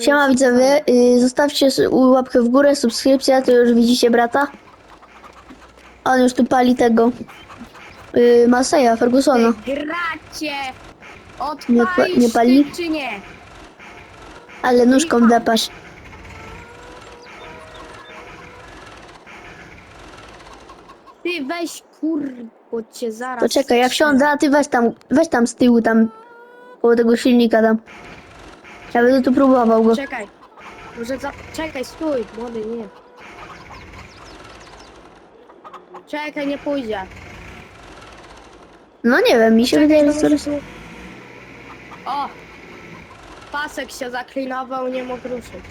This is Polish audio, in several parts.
Siema widzowie, y, zostawcie s- łapkę w górę, subskrypcja, to już widzicie brata. On już tu pali tego y, Maseja, Fergusona. Gracie! Nie pa- Odpalisz nie pali? ty, czy nie? Ale nóżką depasz. Ty weź kur... bo cię zaraz... To czekaj, ja wsiądę, a ty weź tam, weź tam z tyłu, tam, koło tego silnika tam. Ja będę tu próbował go. Czekaj. Może za... Czekaj, stój, młody, nie. Czekaj, nie pójdzie. No nie wiem, mi się Czekaj, wydaje, to że muszę tu- O! Pasek się zaklinował, nie mógł ruszyć.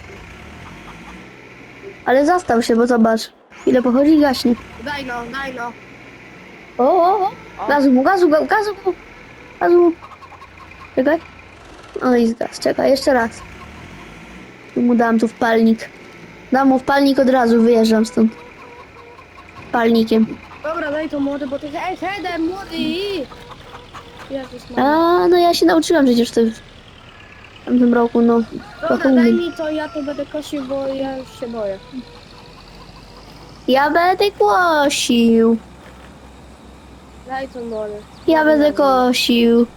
Ale zastał się, bo zobacz. Ile pochodzi i gaśnie. Daj no, daj no. O, o, o. O. Gazu mu, gazu, gazu, gazu mu. Gazu mu. Czekaj. O i zgas, czekaj, jeszcze raz. Tu mu dam tu wpalnik. Dam mu wpalnik od razu, wyjeżdżam stąd. Palnikiem. Dobra, daj to młody, bo ty... Ej, headem, młody! Jezus Maria. A, no ja się nauczyłam przecież to. W tamtym roku, no. Dobra, trochę daj umiem. mi to, ja to będę kosił, bo ja już się boję. Ja będę kosił. Daj to młody. Ja będę kosił.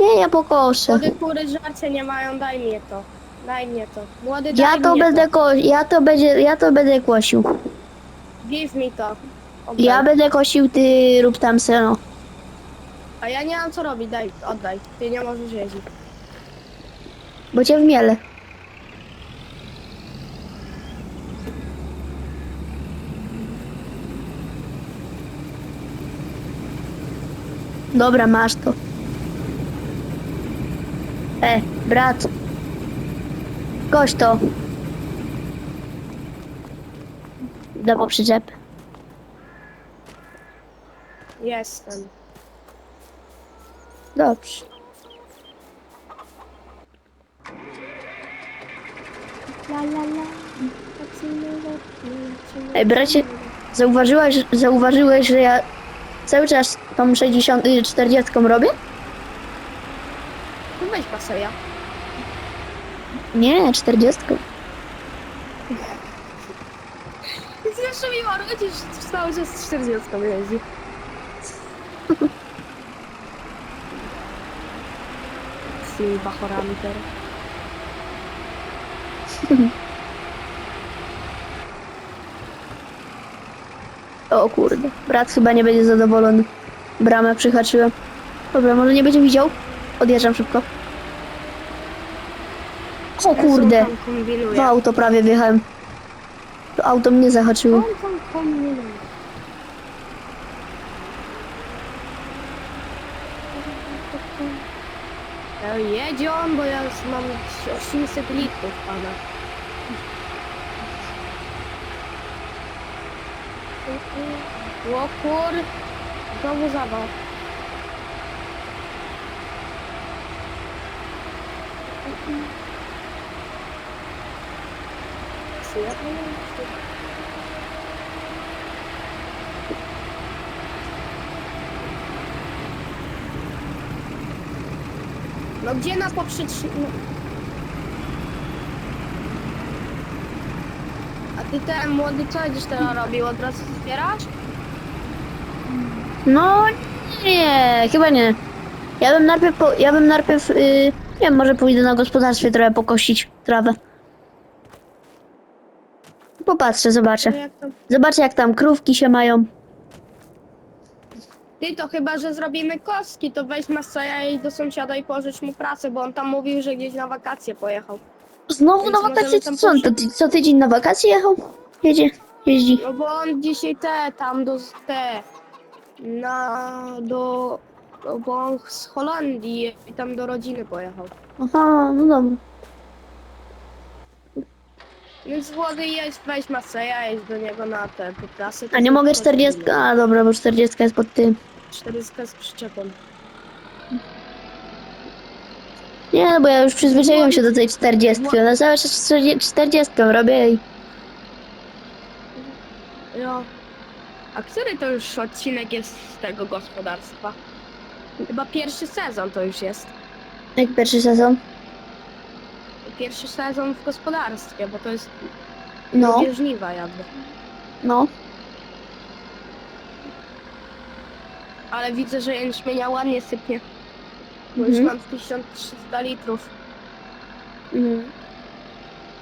Nie, ja pokoszę. Młody kury żarcie nie mają, daj mi to. Daj mnie to. Młody, daj Ja to mnie będę ko ja to będzie, ja to będę kosił. Give mi to. Oddaj. Ja będę kosił, ty rób tam seno. A ja nie mam co robić, daj, oddaj. Ty nie możesz jeździć. Bo cię w miele. Dobra, masz to. E, brat. Koś to. Idę po przyczepę. Jestem. Dobrze. La la la. Ej, bracie, zauważyłeś, zauważyłeś, że ja cały czas tą 60, y, 40 robię? Nie, 40. Zresztą mi marudzisz, cały czas z 40 jeździ. Z tymi bachorami teraz. O kurde, brat chyba nie będzie zadowolony. Bramę przyhaczyłem. Dobra, może nie będzie widział? Odjeżdżam szybko. O kurde, On tam kombinuje. w auto prawie wjechałem. To auto mnie zahaczyło. On tam kombinuje. Jedzie on, bo ja już mam 800 litrów pana. O kur... Znowu zawał. Czy mam? No gdzie na poprzeczny... No. A ty ten młody co będziesz teraz robił? Od razu zbierasz? No nie, chyba nie. Ja bym najpierw, po, ja bym najpierw, y, nie wiem, może pójdę na gospodarstwie trochę pokosić trawę. Popatrzę, zobaczę. No jak to... Zobaczę jak tam krówki się mają. Ty to chyba, że zrobimy kostki, to weź Masaja i do sąsiada i pożycz mu pracę, bo on tam mówił, że gdzieś na wakacje pojechał. Znowu Więc na możemy wakacje? tam Co on, to ty, co tydzień na wakacje jechał? Jedzie, jeździ. No bo on dzisiaj te, tam do te, na, do, no bo on z Holandii i tam do rodziny pojechał. Aha, no dobra. Więc młody jedź, weź Maseja, jedź do niego na te po prasę. to A nie mogę sobie 40. A dobra, bo 40 jest pod tym. 40 z przyczepą. Nie, bo ja już przyzwyczaiłem się do tej 40. Na cały czas 40 robię i. No. A który to już odcinek jest z tego gospodarstwa? Chyba pierwszy sezon to już jest. Jak pierwszy sezon. Pierwszy sezon w gospodarstwie, bo to jest No, drugie żniwa jakby. no. Ale widzę, że jęczmienia ładnie sypnie. Bo już Mhm. mam 1300 litrów. Mhm.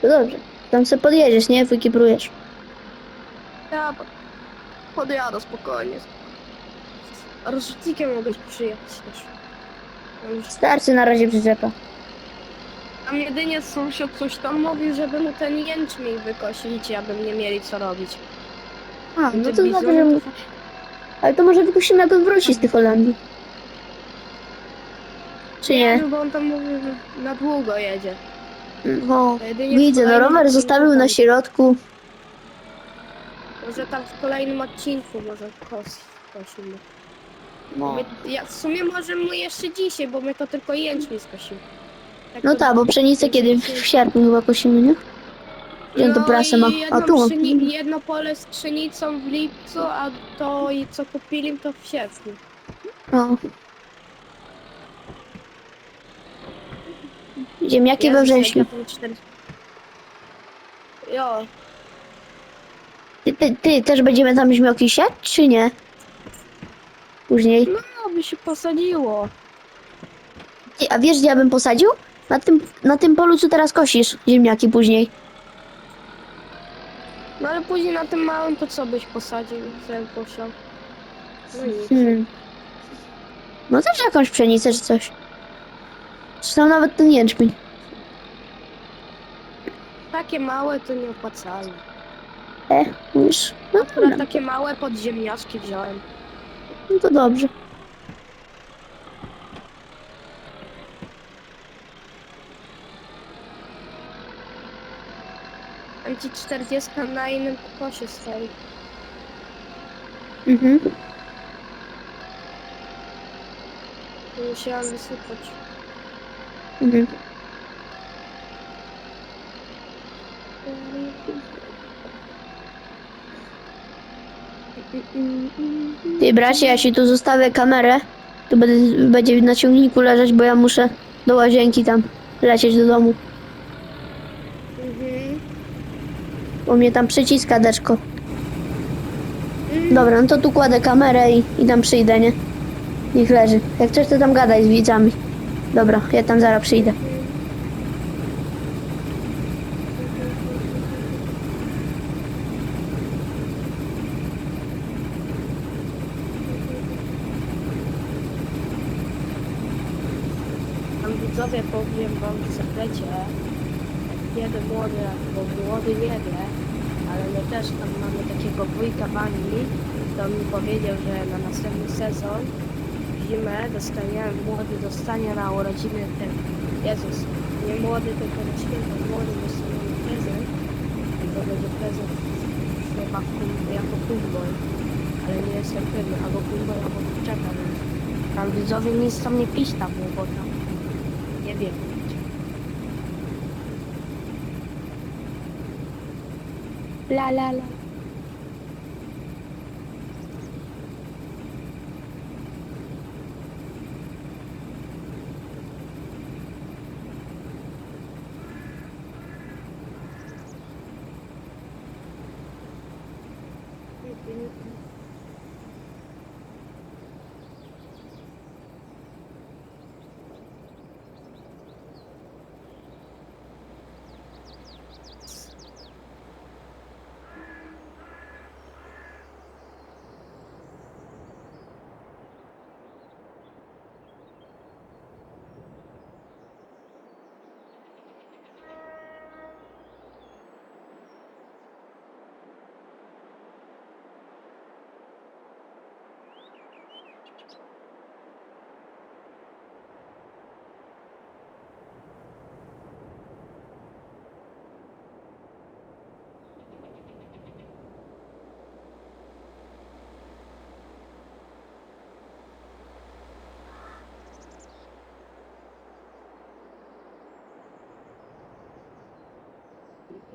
To dobrze. Tam sobie podjedziesz, nie? Wykiprujesz. Ja po- podjadę spokojnie. Rozrzutnikiem mogę przyjechać też. Tam już- Starczy na razie przyczepa. Tam jedynie sąsiad coś tam mówił, żeby mu ten jęczmień wykosić, abym nie mieli co robić. A, no Te to bizony to- Ale to może wypuścimy, jak on wróci z tych Holandii. Czy Nie, no bo on tam mówił, że na długo jedzie. No, To jedynie w widzę, no kolejnym rower odcinku zostawił na środku. Może tam w kolejnym odcinku może kos, kosimy. No, My, ja, w sumie możemy mu jeszcze dzisiaj, bo my to tylko jęczmień skosimy. No tak, bo pszenicę kiedy w, sierpniu chyba kosimy, nie? Gdzie on to prasę ma? No i A tu. pszeni- jedno pole z pszenicą w lipcu, a to i co kupili to w sierpniu. No. Ziemniaki we Jezus, jak wrześniu. ja tu cztery- Jo, Ty, ty, ty też będziemy tam żmioki siać, czy nie? Później. no by się posadziło. Ty, a wiesz, gdzie ja bym posadził? Na tym, na tym polu, co teraz kosisz ziemniaki później. No ale później na tym małym to co byś posadził, co ja posiał? No nic. Hmm. No też jakąś pszenicę czy coś. Czy tam nawet ten jęczmień. Takie małe to nieopłacalne. E, mówisz? No Akurat dobra, takie małe podziemniaczki wziąłem. no to dobrze. Ci 40 na innym pokosie stoi. Mhm. Musiałam wysypać. Mhm. Ty bracie, ja ci tu zostawię kamerę. Tu będę, będzie na ciągniku leżeć, bo ja muszę do łazienki tam lecieć do domu. Mhm. Bo mnie tam przyciska deczko. Dobra, no to tu kładę kamerę i, i tam przyjdę, nie? Niech leży. Jak coś, to tam gadaj z widzami. Dobra, ja tam zaraz przyjdę. Tam widzowie powiem wam w sekrecie, jeden młody, bo młody nie wie, ale my też tam mamy takiego wujka Bani, to mi powiedział, że na następny sezon w zimę dostaniemy, młody dostanie na urodziny ten, Jezus, nie młody, tylko na święto, młody dostanie prezent. I to będzie prezent chyba jako kumbol, ale nie jestem pewny, albo kumbol, albo kurczaka, więc tam widzowie nic tam nie pisz tam, bo tam nie wiem. 啦啦啦！嗯嗯。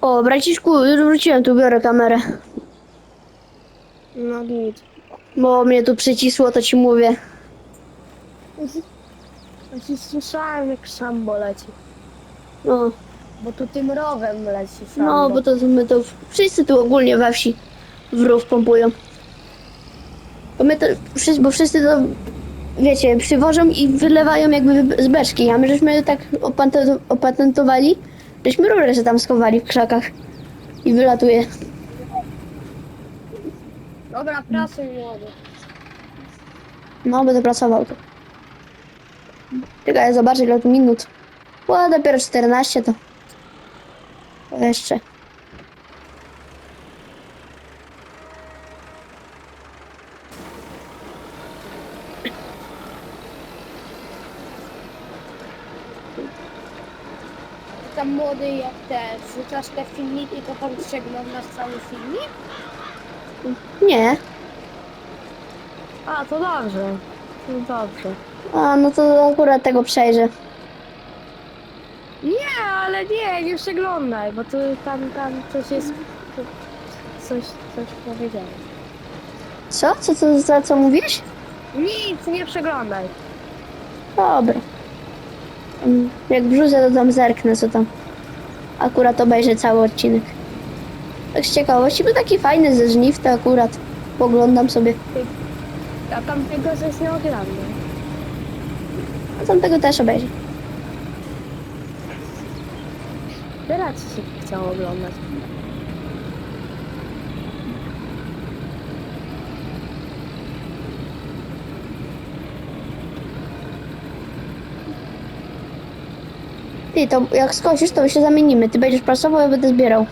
O, braciszku, już wróciłem, tu biorę kamerę. No git. Bo mnie tu przycisło, to ci mówię. Właśnie słyszałem jak szambo leci. No, Bo tu tym rowem leci szambo. no bo to my to wszyscy tu ogólnie we wsi w rów pompują. Bo my to, wszyscy, bo wszyscy to, wiecie, przywożą i wylewają jakby z beczki, a my żeśmy tak opatento- opatentowali, żeśmy rurę sobie tam schowali w krzakach i wylatuje. Dobra, prasuj młody. No, będę pracował tu. Czekaj, zobaczę ile tu minut. O, dopiero 14 to. To jeszcze. Młody jak te, wrzucasz te filmiki, to tam przeglądasz cały filmik? Nie. A, to dobrze. To dobrze. A, no to akurat tego przejrzę. Nie, ale nie, nie przeglądaj, bo to tam, tam coś jest... coś, coś powiedziałem. Co? Co, co, za co mówisz? Nic, nie przeglądaj. Dobra. Mm, Jak wrzucę, to tam zerknę, co tam. Akurat obejrzę cały odcinek. Tak z ciekawości, był taki fajny ze żniw, to akurat poglądam sobie. A tam tego coś nie oglądam. A tamtego też obejrzę. Teraz się chciało oglądać. Ty, to jak skosisz, to się zamienimy. Ty będziesz prasował, ja będę zbierał.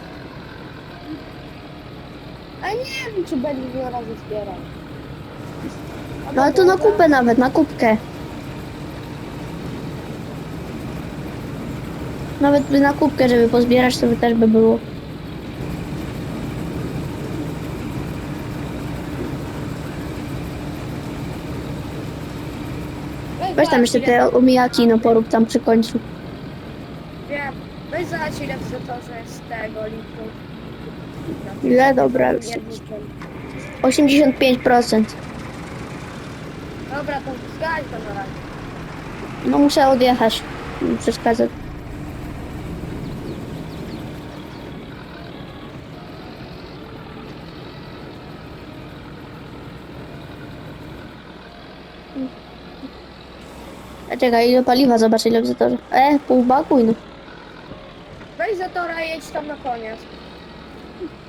A nie wiem, czy będzie dwa razy zbierał. No ale to na kupę nawet, na kubkę. Nawet by na kubkę, żeby pozbierać, to by też by było. Weź tam jeszcze te omijaki, no porób tam przy końcu. Weź zobacz ile w zatorze jest tego litrów. Ile? Dobra. Miernikiem. 85%. Dobra, to zgaś to na razie. No muszę odjechać. Nie przeszkadza. A czekaj, ile paliwa, zobacz ile w zatorze. E, pół baku, no. Weź zatora i jedź tam na koniec.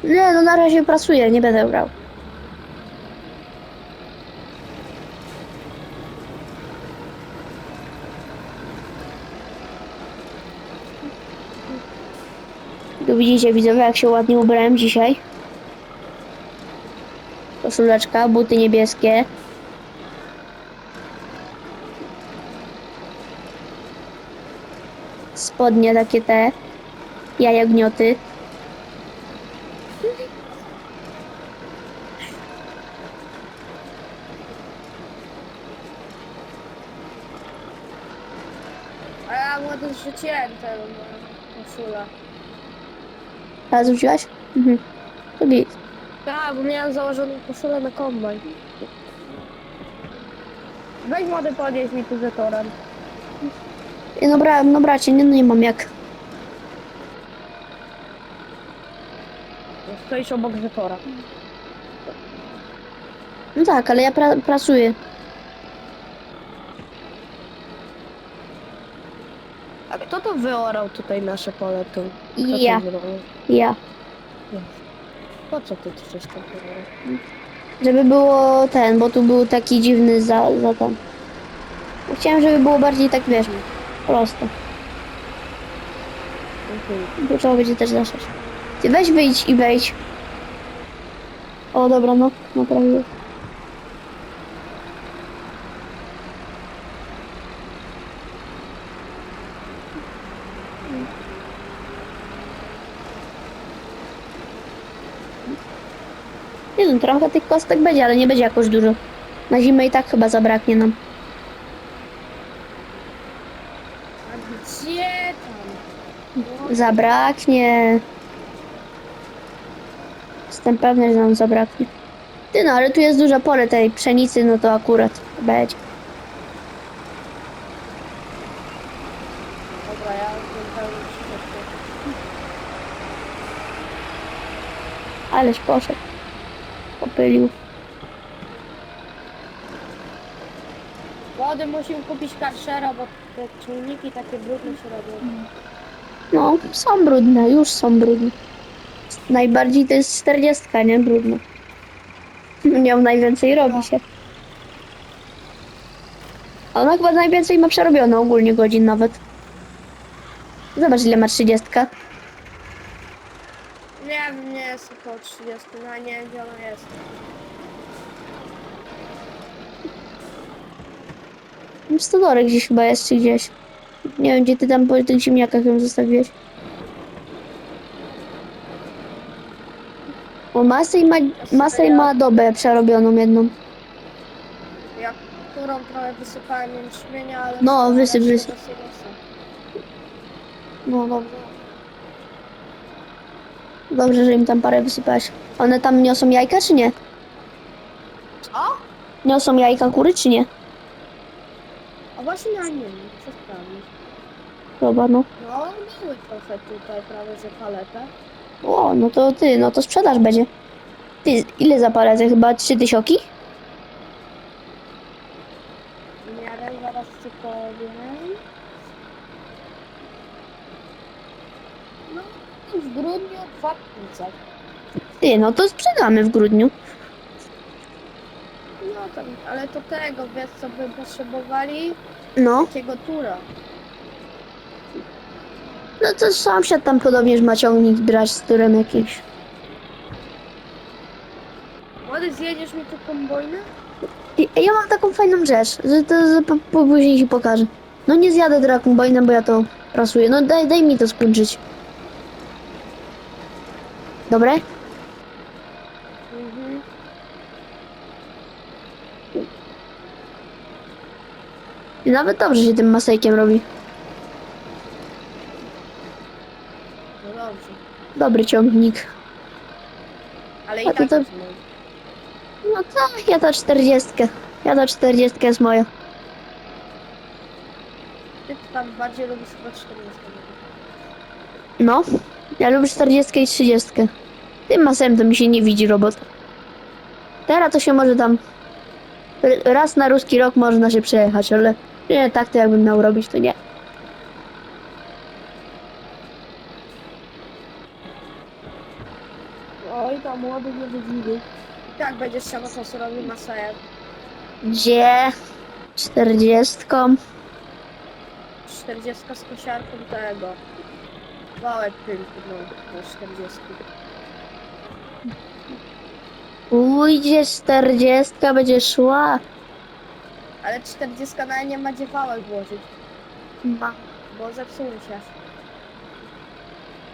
Nie, no na razie pracuję, nie będę brał. Tu widzicie, widzowie, jak się ładnie ubrałem dzisiaj. Koszuleczka, buty niebieskie. Spodnie takie te. Jajagnioty. A ja młody zrzuciłem tę koszulę. A zrzuciłaś? Mhm. To git. Tak, bo miałem założoną koszulę na kombajn. Weź młody podjeźdź mi tu zatorem. No, bra, no bracie, nie, no nie mam jak. Stoisz obok zatora. No tak, ale ja pra, pracuję. A kto to wyorał tutaj nasze pole tu? Kto Ja. To zrobił? Ja. po co ty tam wyorał? Żeby było ten, bo tu był taki dziwny za, za ten. Chciałem, żeby było bardziej tak, wiesz, prosto. Mhm. Tu trzeba będzie też zaszać. Ty weź wyjdź i wejdź. O, dobra, no, naprawiłem. Nie wiem, trochę tych kostek będzie, ale nie będzie jakoś dużo. Na zimę i tak chyba zabraknie nam. A gdzie tam? Zabraknie. Jestem pewny, że nam zabraknie. Ty no, ale tu jest dużo pole tej pszenicy, no to akurat będzie. Dobra, ja przyszedł. Aleś poszedł. Popylił. Młody musiał kupić karszera, bo te czujniki takie brudne się robią. No, są brudne, już są brudne. Najbardziej to jest 40, nie? Brudne. Nią najwięcej robi się. A Ona chyba najwięcej ma przerobione ogólnie godzin nawet. Zobacz ile ma 30. Nie wiem, nie jest około 30, no nie wiem gdzie ona jest. W stodole gdzieś chyba jest, czy gdzieś. Nie wiem, gdzie ty tam po tych ziemniakach ją zostawiłeś. O, masę i ma, masę i ma dobę przerobioną jedną. Ja którą trochę wysypałem jęczmienia, ale... No, wysyp, wysyp. No dobrze. Dobrze, że im tam parę wysypałeś. One tam niosą jajka, czy nie? Co? Niosą jajka kury, czy nie? A właśnie ja nie wiem, co sprawdzić. Chyba, no. No, były trochę tutaj, prawie że paletę. O, no to ty, no to sprzedaż będzie. Ty, ile za paletę? Chyba trzy tysiąki? W miarę zaraz ci powiem. No, w grudniu 2000. Ty, no to sprzedamy w grudniu. No tam, ale to tego, wiesz co by potrzebowali? No, Takiego tura. No to sąsiad tam podobnież ma ciągnik brać z którym jakimś. Młody, zjedziesz mi tu kombojnę? I- Ja mam taką fajną rzecz, że to że po, po, później ci pokażę. No nie zjadę draką boinem, bo ja to prasuję. No daj, daj mi to skończyć. Dobre? Mhm. I nawet dobrze się tym masejkiem robi. No dobrze. Dobry ciągnik. Ale A i to tak to- jest mój. No tak, ja to czterdziestkę. Ja to czterdziestka jest moja. Ty tam bardziej lubisz chyba 40. No, ja lubię czterdziestkę i trzydziestkę. Tym masem to mi się nie widzi robota. Teraz to się może tam... r- Raz na ruski rok można się przejechać, ale nie tak to jakbym miał robić, to nie. Oj, tam młody nie wydziwi. I tak będziesz chciał to robił masaję. Gdzie? Czterdziestką. 40 z kosiarką tego. Wałek tylko no, do 40. Ujdzie czterdziestka, będzie szła. Ale 40 na nie ma gdzie wałek włożyć, Ma. bo zepsuły się.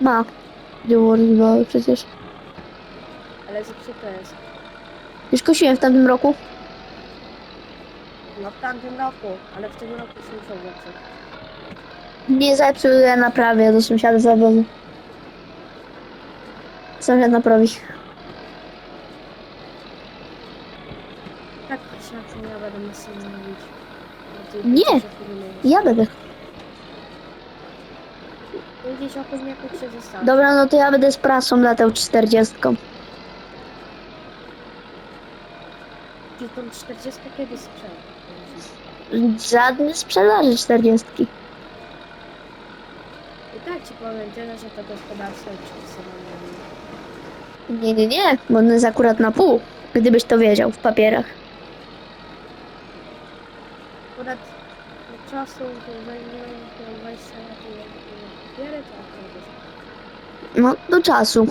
Ma. Gdzie ułożywały przecież. Ale zepsute jest. Już kosiłem w tamtym roku. No w tamtym roku, ale w tym roku się co zepsuł. Nie zepsuł, ja naprawię do sąsiada z obozu. Sąsiad naprawi. Tak się na tym ja będę masy mówić. Nie. proszę filmy. Ja będę. Gdzieś opóźniaków. Dobra, no to ja będę z prasą latał 40. ty tą 40 kiedy sprzedał? Żadny sprzedaży 40. I tak ci powiedziano, że to gospodarstwo jest Nie, nie, nie, bo on jest akurat na pół, gdybyś to wiedział w papierach. Akurat do czasu zajmuje to 20 lat i papiery, to No, do czasu.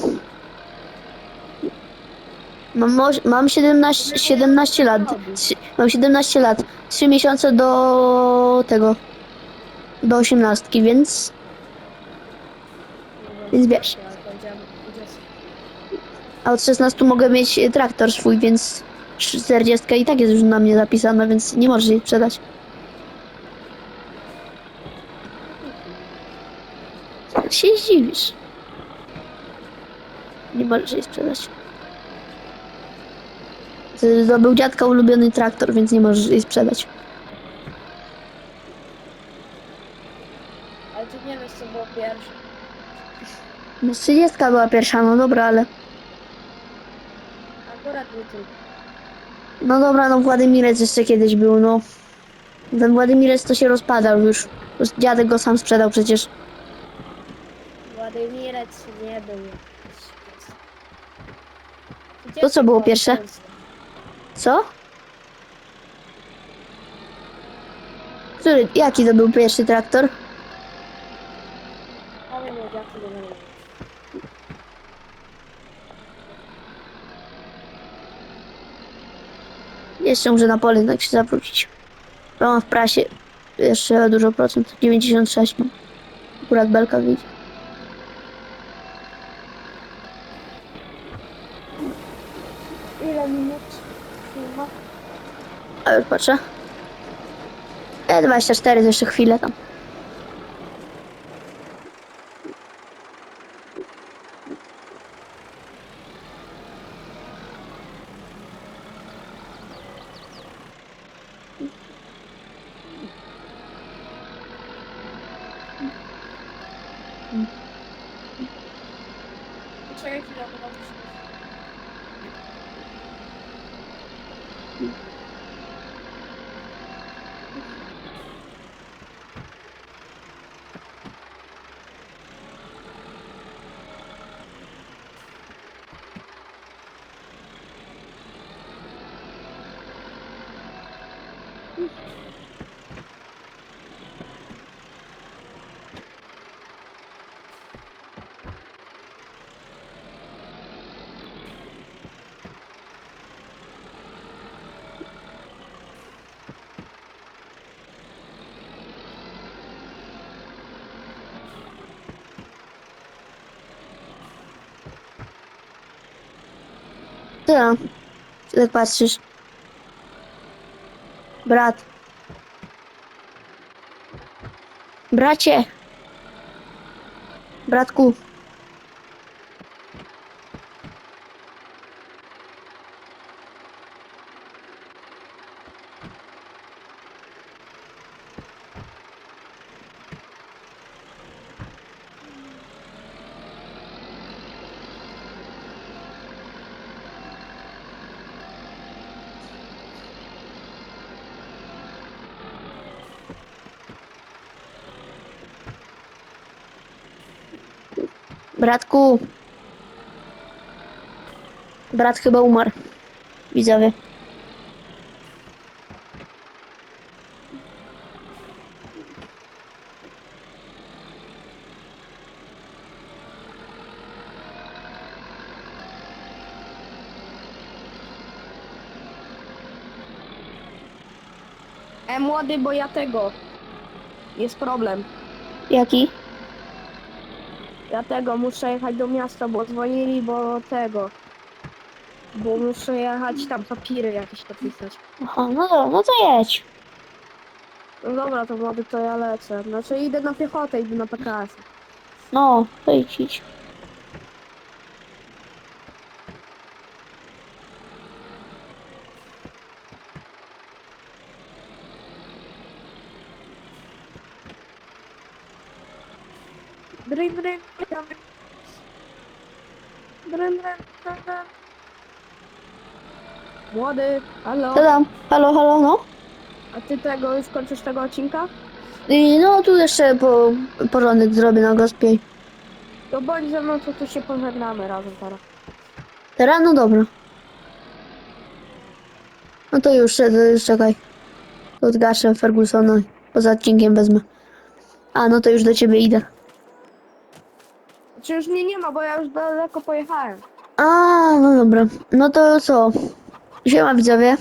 Mam, mam 17, 17 lat. Trzy- Mam 17 lat. 3 miesiące do tego. Do 18, więc Więc wiesz. A od 16 mogę mieć traktor swój, więc 40 i tak jest już na mnie zapisana, więc nie możesz jej sprzedać. Się zdziwisz. Nie możesz jej sprzedać. To- To był dziadka ulubiony traktor, więc nie możesz jej sprzedać. Ale ty nie wiesz co było pierwsze. No 30 była pierwsza, no dobra, ale... Akurat nie tylko. No dobra, no Władimirec jeszcze kiedyś był, no. Ten Władimirec to się rozpadał już. Już Dziadek go sam sprzedał przecież. Władimirec nie był jakiś. To co było pierwsze? Co? Który, jaki to był pierwszy traktor? Ale nie, to był. Jeszcze muszę na pole tak się zawrócić. Bo mam w prasie jeszcze dużo procent. 96 mam. Akurat belka wyjdzie. Ile minut? A już patrzę. E, 24 to jeszcze chwilę tam. Co tak patrzysz? Brat. Bracie. Bratku. Bratku. Brat chyba umarł. Widzowie. E, młody, bo ja tego. Jest problem. Jaki? Ja tego muszę jechać do miasta, bo dzwonili, bo tego. Bo muszę jechać tam papiry jakieś dopisać. Aha, no, to- no to jedź. No dobra, to młody, to ja lecę. Znaczy idę na piechotę, idę na PKS. No, to idź, idź. Dryn, dryn, dryn. Dryn, dryn, dryn, dryn. Młody, halo? Co tam? Halo, halo, no? A ty tego już kończysz tego odcinka? I no, tu jeszcze po, porządek zrobię na gospie. To bądź ze mną, to tu się pożegnamy razem teraz. Teraz? No dobra. No to już, to już czekaj. Odgaszę Fergusona. Poza odcinkiem wezmę. A, no to już do ciebie idę. Czy już mnie nie ma, bo ja już daleko pojechałem. A, no dobra. No to co? Siema widzowie.